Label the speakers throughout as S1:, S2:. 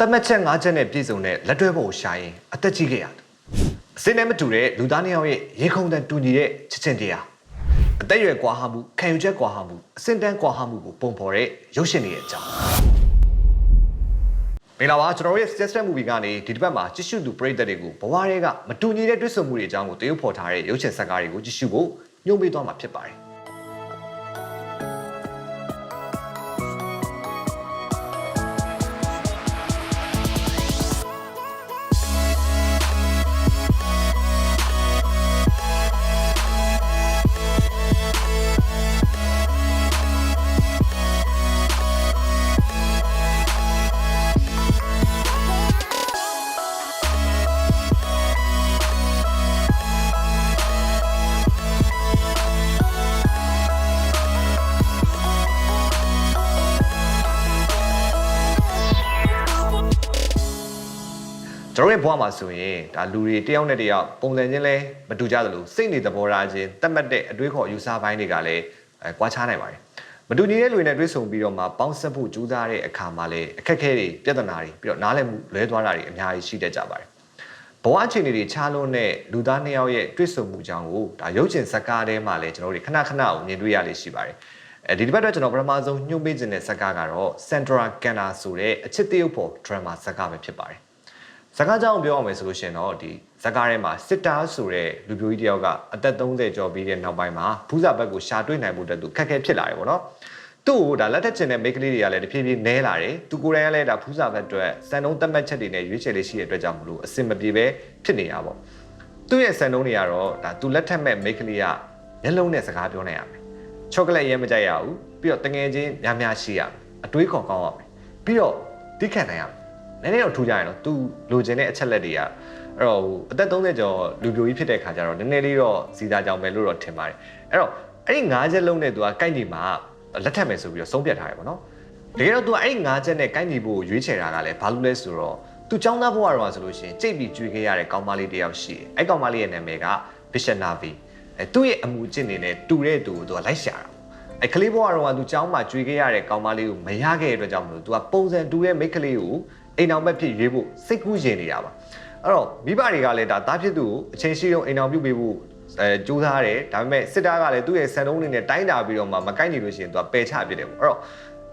S1: တတ်မှတ်ချက်၅ချက်နဲ့ပြည့်စုံတဲ့လက်တွဲပုံကိုရှာရင်အသက်ကြီးခဲ့ရသူအစင်းနဲ့မတူတဲ့လူသားနှစ်ယောက်ရဲ့ရေခုံတန်တူညီတဲ့ချစ်ချင်းတရားအသက်အရွယ်ကွာဟမှုခံယူချက်ကွာဟမှုအစင်တန်းကွာဟမှုကိုပုံဖော်တဲ့ရုပ်ရှင်တွေရဲ့အကြောင်းမင်္ဂလာပါကျွန်တော်တို့ရဲ့ Success Movie ကနေဒီတစ်ပတ်မှာကြည့်ရှုသူပရိသတ်တွေကိုဘဝတွေကမတူညီတဲ့တွဲဆုံမှုတွေအကြောင်းကိုတရုပ်ဖော်ထားတဲ့ရုပ်ရှင်ဇာတ်ကားတွေကိုကြည့်ရှုဖို့ညွှန်ပေးသွားမှာဖြစ်ပါတယ် ကျွန်တော်ရဲ့ဘဝမှာဆိုရင်ဒါလူတွေတယောက်နဲ့တယောက်ပုံစံချင်းလဲမတူကြသလိုစိတ်နေသဘောထားချင်းတတ်မှတ်တဲ့အတွေးခေါ်အယူဆပိုင်းတွေကလည်းအဲကွာခြားနိုင်ပါတယ်မတူညီတဲ့လူတွေနဲ့တွေ့ဆုံပြီးတော့မှပေါင်းစပ်ဖို့ကြိုးစားတဲ့အခါမှာလည်းအခက်အခဲတွေပြဿနာတွေပြီးတော့နားလည်မှုလွဲသွားတာတွေအများကြီးရှိတတ်ကြပါတယ်ဘဝအခြေအနေတွေခြားလွန်းတဲ့လူသားနှစ်ယောက်ရဲ့တွေ့ဆုံမှုကြောင့်ကိုဒါရုပ်ရှင်ဇာတ်ကားထဲမှာလည်းကျွန်တော်တို့ခဏခဏကိုမြင်တွေ့ရလေးရှိပါတယ်အဲဒီတစ်ပတ်တော့ကျွန်တော်ပထမဆုံးညှို့ပေးခြင်းတဲ့ဇာတ်ကားကတော့ Sandra Canna ဆိုတဲ့အချစ်တရုပ်ဖော် drama ဇာတ်ကားပဲဖြစ်ပါတယ် ဇကားကြောင့်ပြောအောင်မယ်ဆိုလို့ရှိရင်တော့ဒီဇကားထဲမှာစစ်တာဆိုတဲ့လူပြိုကြီးတယောက်ကအသက်30ကျော်ပြီးတဲ့နောက်ပိုင်းမှာဖူးစာဘက်ကိုရှာတွေ့နိုင်ဖို့အတွက်သူခက်ခဲဖြစ်လာတယ်ပေါ့နော်သူ့ကိုဒါလက်ထက်ချင်တဲ့မိန်းကလေးတွေကလည်းတဖြည်းဖြည်းနဲလာတယ်သူကိုယ်တိုင်ကလည်းဒါဖူးစာဘက်အတွက်စံနှုန်းသတ်မှတ်ချက်တွေနဲ့ရွေးချယ်လေးရှိတဲ့အတွက်ကြောင့်မလို့အစင်မပြေပဲဖြစ်နေတာပေါ့သူ့ရဲ့စံနှုန်းတွေကတော့ဒါသူလက်ထက်မဲ့မိန်းကလေးကမျက်လုံးနဲ့စကားပြောနိုင်ရမယ်ချောကလက်ရဲမကြိုက်ရဘူးပြီးတော့တငယ်ချင်းများများရှိရမယ်အတွေးခေါ်ကောင်းရမယ်ပြီးတော့တိခတ်နိုင်ရမယ် နည်းနည်းတော့ထူကြရနော်သူလိုချင်တဲ့အချက်လက်တွေကအဲ့တော့ဟိုအသက်30ကျော်လူပြိုကြီးဖြစ်တဲ့ခါကျတော့နည်းနည်းလေးတော့စီစားကြောင်ပဲလို့တော့ထင်ပါတယ်အဲ့တော့အဲ့ဒီ၅ချက်လုံးနဲ့သူကကိုက်ညီမှာလက်ထပ်မယ်ဆိုပြီးတော့ဆုံးဖြတ်ထားတယ်ပေါ့နော်တကယ်တော့သူကအဲ့ဒီ၅ချက်နဲ့ကိုက်ညီဖို့ရွေးချယ်တာကလည်းဘာလို့လဲဆိုတော့သူចောင်းသားဘဝတော့ဆိုလို့ရှိရင်ကြိတ်ပြီးကြွေးခဲ့ရတဲ့ကောင်မလေးတစ်ယောက်ရှိတယ်အဲ့ကောင်မလေးရဲ့နာမည်က Vishnavi အဲသူ့ရဲ့အမူအကျင့်တွေနဲ့တူတဲ့သူကိုသူကလိုက်ရှာတာအဲကလေးဘဝတော့ကသူចောင်းမှာကြွေးခဲ့ရတဲ့ကောင်မလေးကိုမရခဲ့တဲ့အတွက်ကြောင့်မလို့သူကပုံစံတူတဲ့မိန်းကလေးကို အိမ်အောင်ဘက်ဖြစ်ရွေးဖို့စိတ်ကူးရင်နေတာပါအဲ့တော့မိဘတွေကလည်းဒါသားဖြစ်သူကိုအချိန်ရှိတော့အိမ်အောင်ပြုတ်ပေးဖို့အဲစူးစမ်းရတယ်ဒါပေမဲ့စစ်သားကလည်းသူ့ရဲ့စံနှုန်းလေးနဲ့တိုင်းတာပြီးတော့မှမကိုက်ညီလို့ရှိရင်သူကပယ်ချပြစ်တယ်ပေါ့အဲ့တော့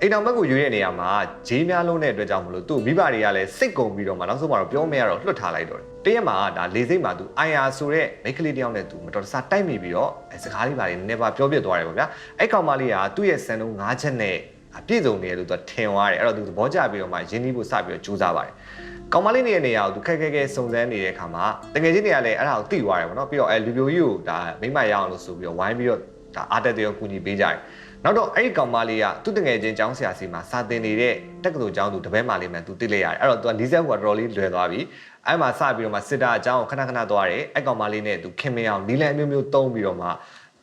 S1: အိမ်အောင်ဘက်ကိုရွေးတဲ့နေရာမှာဂျေးများလုံးတဲ့အတွက်ကြောင့်မလို့သူ့မိဘတွေကလည်းစိတ်ကုန်ပြီးတော့မှနောက်ဆုံးမှတော့ပြောမရတော့လွတ်ထားလိုက်တော့တယ်တရက်မှာဒါလေစိတ်မှာသူအိုင်ယာဆိုတဲ့မိန်းကလေးတယောက်နဲ့သူမတော်တဆတိုက်မိပြီးတော့အဲစကားလေးပါလေးနည်းနည်းပါပြောပြသွားတယ်ပေါ့ဗျာအဲ့ကောင်မလေးကသူ့ရဲ့စံနှုန်း၅ချက်နဲ့ အပြည့်စုံနေတယ်လို့သူထင်သွားတယ်အဲ့တော့သူသဘောကျပြီးတော့မှရင်းနှီးဖို့စပြီးတော့ကြိုးစားပါတယ်။ကောင်မလေးနေတဲ့နေရာကိုသူခက်ခဲခဲစုံစမ်းနေတဲ့အခါမှာတကယ်ချင်းတွေကလည်းအဲ့ဒါကိုသိသွားတယ်ပေါ့နော်ပြီးတော့အဲလူပြိုကြီးကိုဒါမိမရအောင်လို့ဆိုပြီးတော့ဝိုင်းပြီးတော့ဒါအားတက်တဲ့ကူညီပေးကြတယ်။နောက်တော့အဲ့ဒီကောင်မလေးကသူ့တငယ်ချင်းကျောင်းဆရာစီမှာစာသင်နေတဲ့တက္ကသိုလ်ကျောင်းသူတပည့်မလေးမှသူသိလိုက်ရတယ်။အဲ့တော့သူကနီးစပ်ကတော်တော်လေးလွယ်သွားပြီ။အဲ့မှာစပြီးတော့မှစစ်တာအကြောင်းကိုခဏခဏသွားတယ်။အဲ့ကောင်မလေးနဲ့သူခင်မင်းအောင်နီလန်အမျိုးမျိုးတုံးပြီးတော့မှ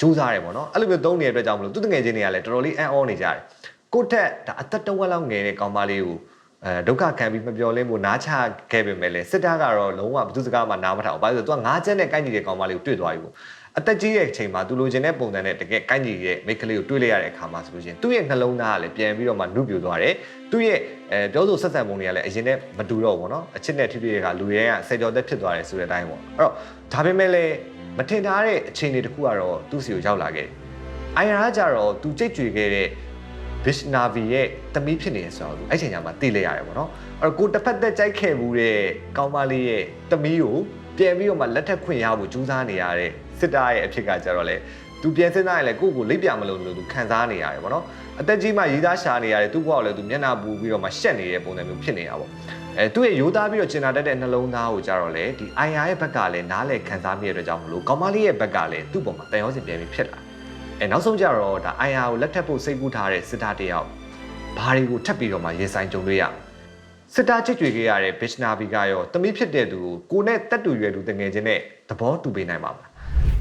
S1: ကြိုးစားတယ်ပေါ့နော်။အဲ့လိုမျိုးတုံးနေတဲ့အတွက်ကြောင့်မလို့သူ့တငယ်ချင်းတွေကလည်းတော်တော်လေးအံ့ဩနေကြတယ်။ ကိုထက်ဒါအသက်တဝက်လောက်ငယ်တဲ့ကောင်မလေးကိုအဲဒုက္ခခံပြီးမပြောလဲဖို့နားချခဲ့ပေမဲ့လည်းစစ်သားကတော့လုံးဝဘယ်သူစကားမှနားမထောင်ဘာလို့လဲဆိုတော့သူကငါးချက်နဲ့ကိုက်ညီတဲ့ကောင်မလေးကိုတွေ့သွားပြီပေါ့အသက်ကြီးတဲ့အချိန်မှာသူလိုချင်တဲ့ပုံစံနဲ့တကယ်ကိုက်ညီရဲ့မိကလေးကိုတွေ့လိုက်ရတဲ့အခါမှာဆိုလို့ရှိရင်သူ့ရဲ့နှလုံးသားကလည်းပြန်ပြီးတော့မှနှုတ်ပြသွားတယ်သူ့ရဲ့အဲပြောဆိုဆက်ဆံပုံတွေကလည်းအရင်နဲ့မတူတော့ဘူးเนาะအချစ်နဲ့ထိတွေ့ရကလူရဲကဆယ်ကျော်သက်ဖြစ်သွားတယ်ဆိုတဲ့အတိုင်းပေါ့အဲ့တော့ဒါပေမဲ့လည်းမထင်ထားတဲ့အခြေအနေတစ်ခုကတော့သူ့စီကိုရောက်လာခဲ့တယ်အိုင်ရာကတော့သူကြိတ်ကြွေခဲ့တဲ့ Vishnavi ရဲ့တမီးဖြစ်နေဆိုတော့သူအဲ့ချိန်ညမှာသိလိုက်ရတယ်ပေါ့နော်အဲ့တော့ကိုတစ်ဖက်သက်ကြိုက်ခဲ့မှုတဲ့ကောင်းမလေးရဲ့တမီးကိုပြန်ပြီးတော့မှလက်ထက်ခွင့်ရဖို့ကြိုးစားနေရတဲ့စစ်သားရဲ့အဖြစ်ကကြတော့လေသူပြန်စဉ်းစားရင်လည်းကိုယ့်ကိုလိပ်ပြမလို့လို့သူခံစားနေရတယ်ပေါ့နော်အသက်ကြီးမှရေးသားရှာနေရတယ်သူ့ဘဝကိုလည်းသူမျက်နှာပူပြီးတော့မှရှက်နေတဲ့ပုံစံမျိုးဖြစ်နေတာပေါ့အဲသူ့ရဲ့ရိုးသားပြီးတော့ကျင်နာတတ်တဲ့နှလုံးသားကိုကြတော့လေဒီ IR ရဲ့ဘက်ကလည်းနားလေခံစားမိတဲ့အတွက်ကြောင့်မလို့ကောင်းမလေးရဲ့ဘက်ကလည်းသူ့ပုံမှာတန်ရောစင်ပြန်ပြီးဖြစ်လာတယ် အဲနောက်ဆုံးကြတော့ဒါ IR ကိုလက်ထပ်ဖို့စိတ်ကူးထားတဲ့စစ်သားတယောက်ဘာတွေကိုထပ်ပြီးတော့မှရင်ဆိုင်ကြုံတွေ့ရမလဲစစ်သားချစ်ကြွေခဲ့ရတဲ့ Bishnavi ကရောတမိဖြစ်တဲ့သူကိုကိုနဲ့တက်တူရွယ်သူတငယ်ချင်းနဲ့သဘောတူပေးနိုင်ပါမလား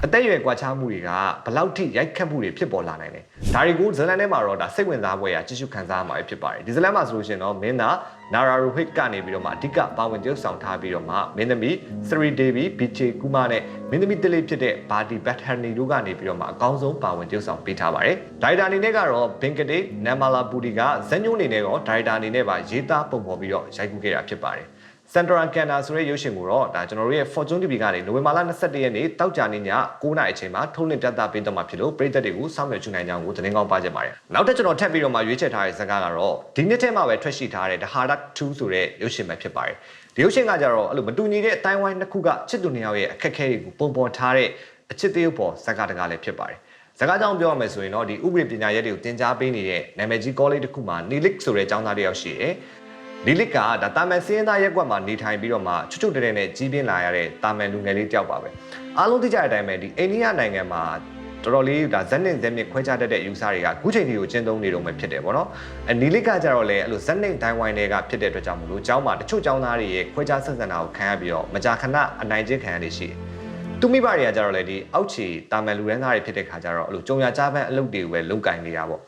S1: အသက်အရွယ်ကွာခြားမှုတွေကဘယ်လောက်ထိရိုက်ခတ်မှုတွေဖြစ်ပေါ်လာနိုင်လဲဒါတွေကိုဇလန်ထဲမှာတော့ဒါစိတ်ဝင်စားပွဲရာကြည့်ရှုခံစားရမှာဖြစ်ပါတယ်ဒီဇလန်မှာဆိုလို့ရှိရင်တော့မင်းသားနာရာရူဟစ်ကနေပြီးတော့မှအဓိကပါဝင်ကျုပ်ဆောင်ထားပြီးတော့မှမင်းသမီးစရီဒေဗီဘီချေကူမာနဲ့မင်းသမီးတလေးဖြစ်တဲ့ဘာဒီဘတ်ဟန်နီတို့ကနေပြီးတော့မှအကောင်းဆုံးပါဝင်ကျုပ်ဆောင်ပေးထားပါတယ်ဒါရိုက်တာအနေနဲ့ကတော့ဘင်ကဒေနမ်မာလာပူဒီကဇန်ညိုအနေနဲ့ရောဒါရိုက်တာအနေနဲ့ပါရေးသားပုံဖော်ပြီးတော့ရိုက်ကူးခဲ့တာဖြစ်ပါတယ် Sandra Canna ဆိုတဲ့ရုပ်ရှင်ကိုတော့ဒါကျွန်တော်တို့ရဲ့ Fortune TV ကနေနိုဝင်ဘာလ22ရက်နေ့တောက်ကြနေ့ည9:00နာရီအချိန်မှာထုတ်လွှင့်ပြသပေးတော့မှာဖြစ်လို့ပရိသတ်တွေကိုစောင့်မျှော်ကြည့်နိုင်ကြအောင်ကိုသတင်းကောင်းပါချင်ပါတယ်။နောက်ထပ်ကျွန်တော်ထပ်ပြီးတော့မှရွေးချယ်ထားတဲ့ဇာတ်ကားကတော့ဒီနှစ်ထဲမှာပဲထွက်ရှိထားတဲ့ The Hardak 2ဆိုတဲ့ရုပ်ရှင်ပဲဖြစ်ပါတယ်။ဒီရုပ်ရှင်ကကြတော့အဲ့လိုမတူညီတဲ့အတိုင်းဝိုင်းတစ်ခုကချစ်သူနှစ်ယောက်ရဲ့အခက်အခဲတွေကိုပုံပေါ်ထားတဲ့အချစ်သေးပေါ်ဇာတ်ကားတကားလည်းဖြစ်ပါတယ်။စကားကြောင့်ပြောရမယ်ဆိုရင်တော့ဒီဥပဒေပညာရပ်တွေကိုတင် जा ပေးနေတဲ့နာမည်ကြီး college တစ်ခုမှာ Nilik ဆိုတဲ့ကျောင်းသားတစ်ယောက်ရှိတယ်။ လီလစ်ကဒါတာမန်စင်းသားရက်ကွက်မှာနေထိုင်ပြီးတော့မှချွတ်ချွတ်တဲတဲနဲ့ကြီးပြင်းလာရတဲ့တာမန်လူငယ်လေးတယောက်ပါပဲအားလုံးသိကြတဲ့အတိုင်းပဲဒီအိန္ဒိယနိုင်ငံမှာတော်တော်လေးဒါဇက်နစ်ဇက်မြစ်ခွဲခြားတတ်တဲ့ယူဆတွေကအခုချိန်ထိကိုကျင်းသုံးနေတော့မှဖြစ်တယ်ပေါ့နော်အနီလစ်ကကြတော့လေအဲ့လိုဇက်နစ်ဒိုင်းဝိုင်းတွေကဖြစ်တဲ့အတွက်ကြောင့်မလို့ကျောင်းမှာတချို့ကျောင်းသားတွေရဲ့ခွဲခြားဆက်ဆံတာကိုခံရပြီးတော့မကြာခဏအနိုင်ကျင့်ခံရနေရှိတယ်သူမိဘတွေကကြတော့လေဒီအောက်ခြေတာမန်လူရန်သားတွေဖြစ်တဲ့ခါကျတော့အဲ့လိုကြုံရကြားပန်းအလုပ်တွေကိုပဲလုပ်ကင်နေတာပေါ့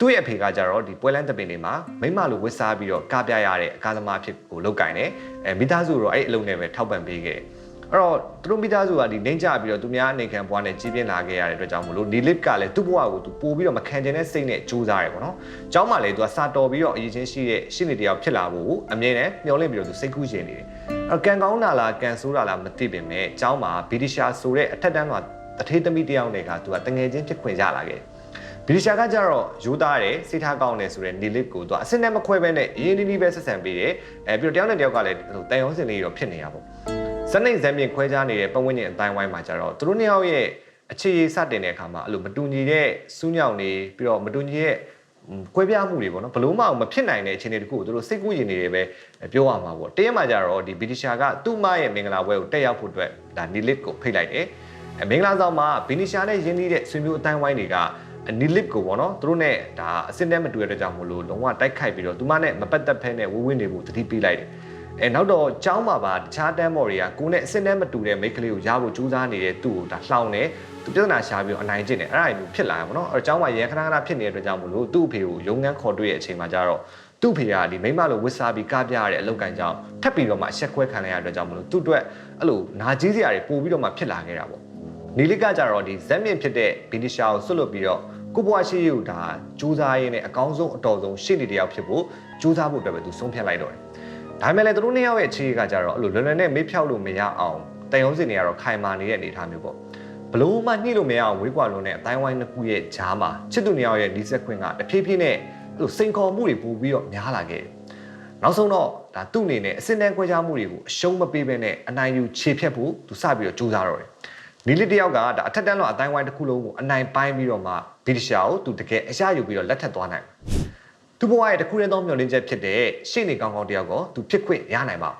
S1: သူ့ရဲ့အဖေကကြတော့ဒီပွဲလန်းတပင်တွေမှာမိမလိုဝစ်စားပြီးတော့ကပြရတဲ့အကားသမားဖြစ်ကိုလုပ်ကင်တယ်အဲမိသားစုတော့အဲ့အလုပ်နဲ့ပဲထောက်ပံ့ပေးခဲ့တယ်အဲ့တော့သူတို့မိသားစုကဒီနှိမ့်ကြပြီးတော့သူများအနေခံဘွားနဲ့ကြီးပြင်းလာခဲ့ရတဲ့အတွက်ကြောင့်မလို့ဒီလစ်ကလည်းသူ့ဘဝကိုသူပို့ပြီးတော့မခံချင်တဲ့စိတ်နဲ့ကြိုးစားတယ်ပေါ့နော်။ကျောင်းမှာလည်းသူကစာတော်ပြီးတော့အရေးချင်းရှိတဲ့ရှင်းနေတယောက်ဖြစ်လာဖို့အမြင်နဲ့မျှော်လင့်ပြီးတော့သူစိတ်ကူးရှင်နေတယ်။အဲ့ကန်ကောင်းတာလားကန်ဆိုးတာလားမသိပေမဲ့ကျောင်းမှာဗီဒီရှာဆိုတဲ့အထက်တန်းကတထေးသမီးတယောက်နဲ့ကသူကတငယ်ချင်းဖြစ်ခွင့်ရလာခဲ့တယ်။ ဗီဒီရှာကကြတော့ယူသားတယ်စိတ်ထားကောင်းတယ်ဆိုတဲ့နီလစ်ကိုသူအစင်းနဲ့မခွဲဘဲနဲ့အရင်ဒီဒီပဲဆက်ဆံပေးတယ်အဲပြီးတော့တယောက်နဲ့တယောက်ကလည်းဟိုတန်ရုံးစင်လေးတော့ဖြစ်နေရပေါ့ဇက်နိုင်ဇက်မြင့်ခွဲခြားနေတဲ့ပတ်ဝန်းကျင်အတိုင်းဝိုင်းမှာကြတော့သူတို့နှစ်ယောက်ရဲ့အခြေအစတင်တဲ့အခါမှာအဲ့လိုမတူညီတဲ့စူးညောင်နေပြီးတော့မတူညီတဲ့ကွဲပြားမှုတွေပေါ့နော်ဘလို့မှမဖြစ်နိုင်တဲ့အခြေအနေတခုကိုသူတို့စိတ်ကူးရင်နေတယ်ပဲပြောရမှာပေါ့တရက်မှကြတော့ဒီဗီဒီရှာကသူ့မရဲ့မင်္ဂလာပွဲကိုတက်ရောက်ဖို့အတွက်ဒါနီလစ်ကိုဖိတ်လိုက်တယ်အဲမင်္ဂလာဆောင်မှာဗီနီရှာနဲ့ရင်းနှီးတဲ့ဆွေမျိုးအတိုင်းဝိုင်းတွေက နီလစ်ကိုပေါ့နော်သူတို့ ਨੇ ဒါအစင်းနဲ့မတူတဲ့အတွက်ကြောင့်မလို့လုံးဝတိုက်ခိုက်ပြီးတော့သူမနဲ့မပတ်သက်ဖဲနဲ့ဝဝင်းနေဖို့တတိပေးလိုက်တယ်အဲနောက်တော့ကျောင်းမှာပါတခြားတန်းမော်တွေကကိုနဲ့အစင်းနဲ့မတူတဲ့မိန်းကလေးကိုရဖို့ကြိုးစားနေတဲ့သူ့ကိုဒါလှောင်နေသူပြဿနာရှာပြီးတော့အနိုင်ကျင့်တယ်အဲ့ဒါမျိုးဖြစ်လာရပါတော့အဲ့တော့ကျောင်းမှာရန်ခဏခဏဖြစ်နေတဲ့အတွက်ကြောင့်မလို့သူ့အဖေကိုရုံငန်းခေါ်တွေ့ရဲ့အချိန်မှာကျတော့သူ့ဖေကဒီမိမလိုဝစ်စားပြီးကားပြရတဲ့အလုပ်ကန်ကြောင့်ထပ်ပြီးတော့မှရှက်ခွဲခံရတဲ့အတွက်ကြောင့်မလို့သူ့အတွက်အဲ့လိုနာကြီးစရာတွေပို့ပြီးတော့မှဖြစ်လာခဲ့တာပေါ့နီလစ်ကကြတော့ဒီဇက်မြင့်ဖြစ်တဲ့ဗီဒီရှာကိုဆွတ်လွတ်ပြီးတော့ ကိုဘွားရှိရုပ်ဒါစူးစမ်းရင်းနဲ့အကောင်းဆုံးအတော်ဆုံးရှေ့နေတယောက်ဖြစ်ဖို့စူးစမ်းဖို့အတွက်ပဲသူဆုံးဖြတ်လိုက်တော့တယ်ဒါပေမဲ့လည်းသူတို့နှစ်ယောက်ရဲ့အခြေကကြတော့အဲ့လိုလွယ်လွယ်နဲ့မေးဖြောက်လို့မရအောင်တန်ရုံးစင်တွေကတော့ခိုင်မာနေတဲ့အနေအထားမျိုးပေါ့ဘလို့မှညှိလို့မရအောင်ဝေးကွာလုံးနဲ့အတိုင်းဝိုင်းတစ်ခုရဲ့ဂျားမှာချစ်သူနှစ်ယောက်ရဲ့ဒီဆက်ခွင့်ကတဖြည်းဖြည်းနဲ့အဲ့လိုစိန်ခေါ်မှုတွေပို့ပြီးတော့များလာခဲ့တယ်နောက်ဆုံးတော့ဒါသူ့အနေနဲ့အစင်းတန်းခွဲခြားမှုတွေကိုအရှုံးမပေးဘဲနဲ့အနိုင်ယူခြေဖြတ်ဖို့သူစပြီးတော့ကြိုးစားတော့တယ် နီလီတယောက်ကဒါအထက်တန်းလောက်အတိုင်းဝိုင်းတစ်ခုလုံးကိုအနိုင်ပိုင်းပြီးတော့မှဗီဒီရှာကိုသူတကယ်အရယူပြီးတော့လက်ထပ်သွားနိုင်သူ့ဘဝရဲ့တစ်ခုတည်းသောမျှော်လင့်ချက်ဖြစ်တဲ့ရှေ့နေကောင်းကောင်းတယောက်ကိုသူဖြစ်ခွင့်ရနိုင်ပါ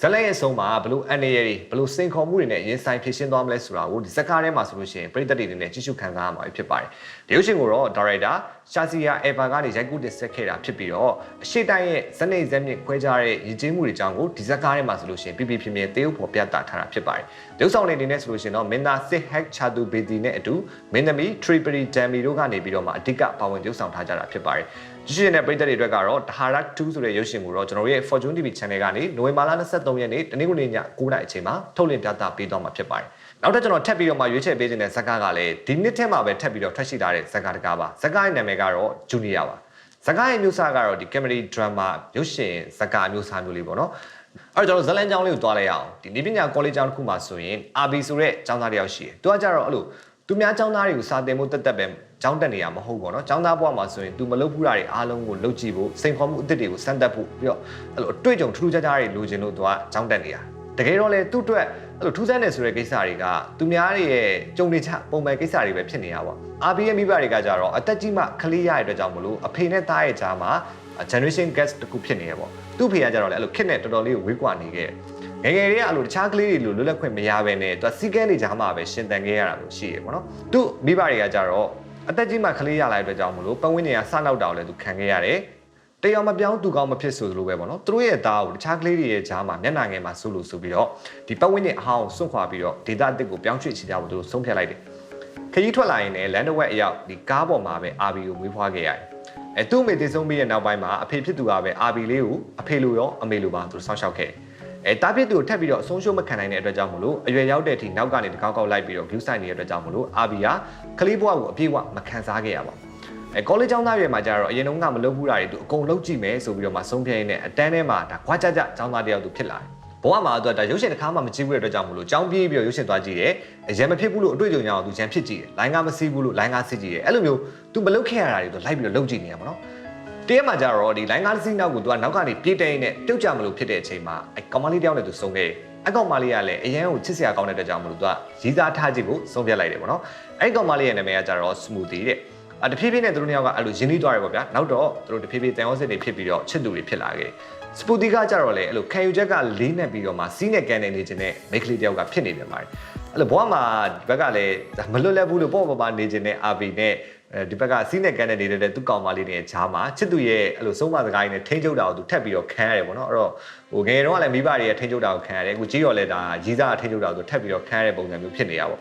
S1: ဇလက်ရဲ့အဆုံးမှာဘလို့အန်ရရီဘလို့စင်ခေါ်မှုတွေနဲ့ရင်ဆိုင်ဖြစ်ရှင်းသွားမလဲဆိုတာကိုဒီဇက်ကားထဲမှာဆိုလို့ရှိရင်ပရိသတ်တွေနဲ့ကြည့်ရှုခံစားရမှာဖြစ်ပါတယ်ဒီ ရုပ်ရှင်ကိုတော့ဒါရိုက်တာရှာစီယာအေဗာကနေရိုက်ကူးတင်ဆက်ခဲ့တာဖြစ်ပြီးတော့အရှိတိုင်းရဲ့ဇက်နေဇက်မြင့်ခွဲခြားတဲ့ရည်ကြီးမှုတွေကြောင့်ကိုဒီဇက်ကားထဲမှာဆိုလို့ရှိရင်ပြပြပြပြတေးဥပေါ်ပြသထားတာဖြစ်ပါတယ်ရုပ်ဆောင်တွေအနေနဲ့ဆိုလို့ရှိရင်တော့မင်းသားစစ်ဟက်ချာတူဘေတီနဲ့အတူမင်းသမီးထရီပရီတမ်မီတို့ကနေပြီးတော့မှအဓိကပါဝင်ရုပ်ဆောင်ထားကြတာဖြစ်ပါတယ်ကြည့်ရှင်တဲ့ပရိသတ်တွေအတွက်ကတော့ Daharak 2ဆိုတဲ့ရုပ်ရှင်ကိုတော့ကျွန်တော်ရဲ့ Fortune TV Channel ကနေနိုဝင်ဘာလ23ရက်နေ့တနင်္ဂနွေည9:00နာရီအချိန်မှာထုတ်လွှင့်ပြသပေးသွားမှာဖြစ်ပါတယ်။ နောက်ထပ်ကျွန်တော်ထပ်ပြီးတော့မှရွေးချယ်ပေးခြင်းတဲ့ဇာတ်ကားကလည်းဒီနှစ်ထဲမှာပဲထပ်ပြီးတော့ထွက်ရှိလာတဲ့ဇာတ်ကားတကားပါ။ဇာတ်ကားရဲ့နာမည်ကတော့ Junior ပါ။ဇာတ်ကားရဲ့မျိုးစားကတော့ဒီ comedy drama ရုပ်ရှင်ဇာတ်ကားမျိုးစားမျိုးလေးပေါ့နော်။အဲ့တော့ကျွန်တော်ဇလန်ကျောင်းလေးကိုတွားလိုက်ရအောင်။ဒီနေပညာ college ကျောင်းတစ်ခုမှာဆိုရင် RB ဆိုတဲ့ကျောင်းသားတစ်ယောက်ရှိတယ်။သူကကြတော့အဲ့လိုသူများကျောင်းသားတွေကိုစာသင်ဖို့တက်တက်ပဲကျောင်းတက်နေရမဟုတ်ပေါ့နော်ကျောင်းသားဘဝမှာဆိုရင် तू မလုပ်ဘူးတာတွေအားလုံးကိုလုပ်ကြည့်ဖို့စိန်ခေါ်မှုအသစ်တွေကိုစမ်းသပ်ဖို့ပြီးတော့အဲ့လိုအတွေ့အကြုံထူးထူးခြားခြားတွေလိုချင်လို့ तू ကကျောင်းတက်နေတာ တကယ်တော့လေသူ့အတွက်အဲ့လိုထူးဆန်းနေဆိုတဲ့ကိစ္စတွေကသူများတွေရဲ့ကြုံနေချပုံမှန်ကိစ္စတွေပဲဖြစ်နေတာပေါ့ RBM မိဘတွေကကြတော့အသက်ကြီးမှခလေးရတဲ့အတွက်ကြောင့်မလို့အဖေနဲ့သားရဲ့ကြားမှာ generation gap တခုဖြစ်နေရပေါ့သူ့ဖေကကြတော့လေအဲ့လိုခစ်နဲ့တော်တော်လေးကိုဝေးကွာနေခဲ့ငယ်ငယ်လေးကအဲ့လိုတခြားကလေးတွေလိုလွတ်လပ်ခွင့်မရဘဲနဲ့သူကစီကန်းနေကြမှာပဲရှင်တန်ခဲ့ရတာလို့ရှိရပေါ့နော်သူ့မိဘတွေကကြတော့အသက်ကြီးမှကလေးရလာတဲ့အတွက်ကြောင့်မလို့ပတ်ဝန်းကျင်ကစနောက်တောင်လည်းသူခံခဲ့ရတယ် တရားမပြောင်းသူကောင်းမဖြစ်ဆိုသလိုပဲပေါ့နော်သူတို့ရဲ့သားကိုတခြားကလေးတွေရဲ့ဂျားမှာမျက်နှာငယ်မှာဆိုလို့ဆိုပြီးတော့ဒီပတ်ဝန်းကျင်အဟောင်းစွန့်ခွာပြီးတော့ဒေတာအစ်စ်ကိုပြောင်းရွှေ့ချကြဖို့သူတို့ဆုံးဖြတ်လိုက်တယ်ခရီးထွက်လာရင်လည်းလန်ဒဝက်အရောက်ဒီကားပေါ်မှာပဲအာဘီကိုမွေးဖွားခဲ့ရတယ်အဲသူ့အမေတည်ဆုံးပြီးတဲ့နောက်ပိုင်းမှာအဖေဖြစ်သူကပဲအာဘီလေးကိုအဖေလိုရောအမေလိုပါသူစောင့်ရှောက်ခဲ့အဲတားပြစ်သူကိုထပ်ပြီးတော့အဆုံးရှုံးမခံနိုင်တဲ့အတွက်ကြောင့်မလို့အရွယ်ရောက်တဲ့အထိနောက်ကနေတကောက်ကောက်လိုက်ပြီးတော့ view site နေတဲ့အတွက်ကြောင့်မလို့အာဘီကကလေးဘဝကိုအပြည့်အဝမခံစားခဲ့ရပါဘူး အဲကောလိပ်ကျောင်းသားတွေမှာကျတော့အရင်တုန်းကမလုပ်ဘူးတာတွေသူအကုန်လုပ်ကြည့်မယ်ဆိုပြီးတော့မှဆုံးဖြတ်ရင်းနဲ့အတန်းထဲမှာဒါခွာကြကြကျောင်းသားတယောက်သူဖြစ်လာတယ်ဘဝမှာတော့ဒါရုပ်ရှင်တစ်ခါမှမကြည့်ဘူးတဲ့အတွက်ကြောင့်မလို့ကျောင်းပြေးပြီးတော့ရုပ်ရှင်သွားကြည့်တယ်အရင်မဖြစ်ဘူးလို့အတွေ့အကြုံကြောင့်သူရန်ဖြစ်ကြည့်တယ်လိုင်းကားမစီးဘူးလို့လိုင်းကားစီးကြည့်တယ်အဲ့လိုမျိုးသူမလုပ်ခဲ့ရတာတွေသူလိုက်ပြီးတော့လုပ်ကြည့်နေရမှာနော်တရက်မှာကျတော့ဒီလိုင်းကားစီးနောက်ကိုသူကနောက်ကနေပြေးတဲ့နဲ့ပြုတ်ကြမလို့ဖြစ်တဲ့အချိန်မှာအဲကောင်မလေးတယောက်နဲ့သူဆုံးခဲ့တယ်အကောင်မလေးကလည်းအရန်ကိုချစ်စရာကောင်းတဲ့အတွက်ကြောင့်မလို့သူကရီးစားထားကြည့်ဖို့ဆုံးဖြတ်လိုက်တယ်ပေါ့နော်အဲ့ကောင်မလေးရဲ့နာမည်ကကျတော့ smoothie တဲ့အ တဖြည်းဖြည်းနဲ့သူတို့နှစ်ယောက်ကအဲ့လိုရင်းနှီးသွားတယ်ပေါ့ဗျာနောက်တော့သူတို့တဖြည်းဖြည်းတန်ရောစစ်တွေဖြစ်ပြီးတော့ချစ်သူတွေဖြစ်လာခဲ့စပူတီကကြတော့လေအဲ့လိုခံယူချက်ကလေးနဲ့ပြီးတော့မှစီးနဲ့ကန်နေနေခြင်းနဲ့မိတ်ကလေးတယောက်ကဖြစ်နေပြန်ပါတယ်အဲ့လိုဘဝမှာဒီဘက်ကလည်းမလွတ်လပ်ဘူးလို့ပေါ့ပေါ့ပါနေခြင်းနဲ့အာဘီနဲ့အဲဒီဘက်ကစီးနဲ့ကန်နေနေတဲ့သူ့ကောင်မလေးတွေရဲ့ဂျားမှာချစ်သူရဲ့အဲ့လိုဆုံးမစကားကြီးနဲ့ထိန်းချုပ်တာကိုသူထပ်ပြီးတော့ခံရတယ်ပေါ့နော်အဲ့တော့ဟိုငယ်တော့ကလည်းမိဘတွေရဲ့ထိန်းချုပ်တာကိုခံရတယ်အခုကြီးတော့လည်းဒါရီးစားထိန်းချုပ်တာကိုသူထပ်ပြီးတော့ခံရတဲ့ပုံစံမျိုးဖြစ်နေရပါပေါ့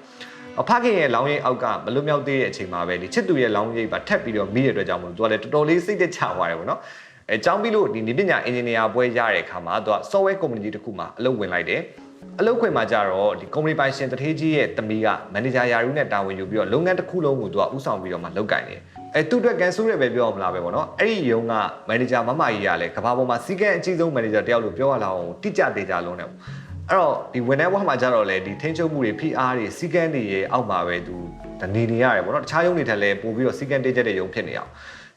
S1: အဖခင်ရဲ့လောင်းရိပ်အောက်ကမလွတ်မြောက်သေးတဲ့အချိန်မှာပဲဒီချစ်သူရဲ့လောင်းရိပ်ပါထပ်ပြီးတော့မိတဲ့အတွက်ကြောင့်မလို့သူကလည်းတော်တော်လေးစိတ်သက်ချသွားတယ်ပေါ့နော်အဲကျောင်းပြီးလို့ဒီနေပညာအင်ဂျင်နီယာဘွဲရတဲ့အခါမှာသူက software company တစ်ခုမှာအလုပ်ဝင်လိုက်တယ်အလုပ်ခွင်မှာကြတော့ဒီ company ပိုင်ရှင်တထေးကြီးရဲ့တမီးကမန်နေဂျာယာရုနဲ့တာဝန်ယူပြီးတော့လုပ်ငန်းတစ်ခုလုံးကိုသူကဥဆောင်ပြီးတော့မှလုပ်ကင်တယ်အဲသူ့အတွက်ကန်ဆူရဲပဲပြောအောင်မလားပဲပေါ့နော်အဲ့ဒီယုံကမန်နေဂျာမမကြီးကလည်းကဘာပေါ်မှာစီကံအကြီးဆုံးမန်နေဂျာတယောက်လို့ပြောရလာအောင်တိကျသေးကြလုံးတယ်ပေါ့ အဲ့တော့ဒီဝန်ထမ်းဘဝမှာကြတော့လေဒီထိန်းချုပ်မှုတွေ PR တွေစီကံတွေရဲ့အောက်မှာပဲသူတနေနေရတယ်ပေါ့နော်တခြားယုံတွေထက်လည်းပို့ပြီးတော့စီကံတေးချက်တဲ့ယုံဖြစ်နေအောင်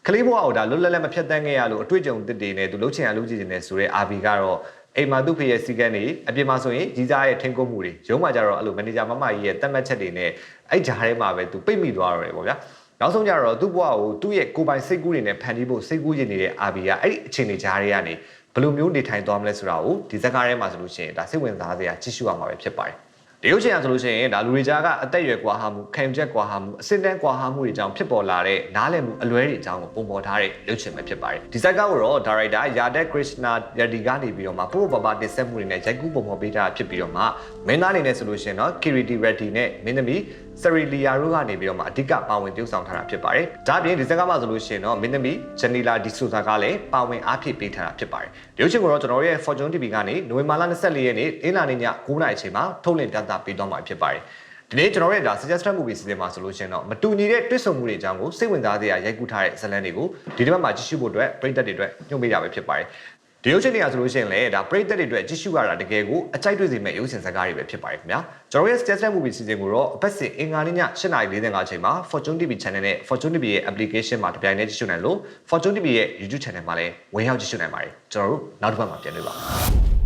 S1: ကလေးဘဝကိုဒါလွတ်လပ်လပ်မဖြတ်တန်းခဲ့ရလို့အတွေ့အကြုံတစ်တွေနဲ့သူလှုပ်ချင်ရလှုပ်ချင်နေဆိုတဲ့ RB ကတော့အိမ်မှာသူ့ဖေရဲ့စီကံတွေအပြင်မှာဆိုရင်ကြီးစားရဲ့ထင်းကုတ်မှုတွေရုံးမှာကြတော့အဲ့လိုမန်နေဂျာမမကြီးရဲ့တတ်မှတ်ချက်တွေနဲ့အဲ့ဂျားထဲမှာပဲသူပိတ်မိသွားတော့တယ်ပေါ့ဗျာနောက်ဆုံးကြတော့သူ့ဘဝကိုသူ့ရဲ့ကိုယ်ပိုင်စိတ်ကူးတွေနဲ့ဖန်တီးဖို့စိတ်ကူးရနေတဲ့ RB ကအဲ့ဒီအချိန်တွေဂျားတွေကနေ ဘယ်လိုမျိုးနေထိုင်သွားမလဲဆိုတာကိုဒီဇက်ကားထဲမှာဆိုလို့ရှိရင်ဒါစိတ်ဝင်စားစရာကြည့်ရှုရမှာပဲဖြစ်ပါတယ်ဒီရုပ်ရှင်ရဆိုလို့ရှိရင်ဒါလူတွေကြားကအသက်အရွယ်ကွာဟမှုခံယူချက်ကွာဟမှုအစင်တန်းကွာဟမှုတွေကြောင့်ဖြစ်ပေါ်လာတဲ့နားလည်မှုအလွဲတွေအကြောင်းကိုပုံပေါ်ထားတဲ့ရုပ်ရှင်ပဲဖြစ်ပါတယ်ဒီဇက်ကားကိုတော့ဒါရိုက်တာယာဒက်ခရစ်နာယဒီကနေပြီးတော့မှပို့ပပတင်ဆက်မှုတွေနဲ့ရိုက်ကူးပုံပေါ်ပေးထားတာဖြစ်ပြီးတော့မှမင်းသားအနေနဲ့ဆိုလို့ရှိရင်တော့ကီရီတီရက်ဒီနဲ့မင်းသမီးစရီလီယာတို့ကနေပြီးတော့မှအဓိကပါဝင်ပြုဆောင်ထားတာဖြစ်ပါတယ်ဒါအပြင်ဒီဇက်ကားမှာဆိုလို့ရှိရင်တော့မင်းသမီးဂျနီလာဒီဆိုဆာကလည်းပါဝင်အားဖြည့်ပေးထားတာဖြစ်ပါတယ်ရုပ်ရှင်ကိုတော့ကျွန်တော်ရဲ့ Fortune TV ကနေနိုဝင်ဘာလ24ရက်နေ့အင်္ဂါနေ့ည9:00နာရီအချိန်မှာထုတ်လင်းပြသပေးသွားမှာဖြစ်ပါတယ်ဒီနေ့ကျွန်တော်ရဲ့ဒါ suggested movie စီစဉ်မှာဆိုလို့ရှိရင်တော့မတူညီတဲ့တွစ်ဆုံမှုတွေအကြောင်းကိုစိတ်ဝင်စားစရာရိုက်ကူးထားတဲ့ဇာတ်လမ်းတွေကိုဒီတစ်ပတ်မှာကြည့်ရှုဖို့အတွက်ပရိသတ်တွေအတွက်ညွှန်ပေးတာပဲဖြစ်ပါတယ် ဒီရုပ်ရှင်တွေကဆိုလို့ရှိရင်လည်းဒါပရိသတ်တွေအတွက်ကြည့်ရှုရတာတကယ်ကိုအကြိုက်တွေ့စေမဲ့ရုပ်ရှင်ဇာတ်ကားတွေပဲဖြစ်ပါတယ်ခင်ဗျာကျွန်တော်ရဲ့ suggested movie စီစဉ်ကိုတော့အပတ်စဉ်အင်္ဂါနေ့ည8:45အချိန်မှာ Fortune TV channel နဲ့ Fortune TV ရဲ့ application မှာတပြိုင်တည်းကြည့်ရှုနိုင်လို့ Fortune TV ရဲ့ YouTube channel မှာလည်းဝင်ရောက်ကြည့်ရှုနိုင်ပါတယ်ကျွန်တော်တို့နောက်တစ်ပတ်မှာပြန်တွေ့ပါမယ်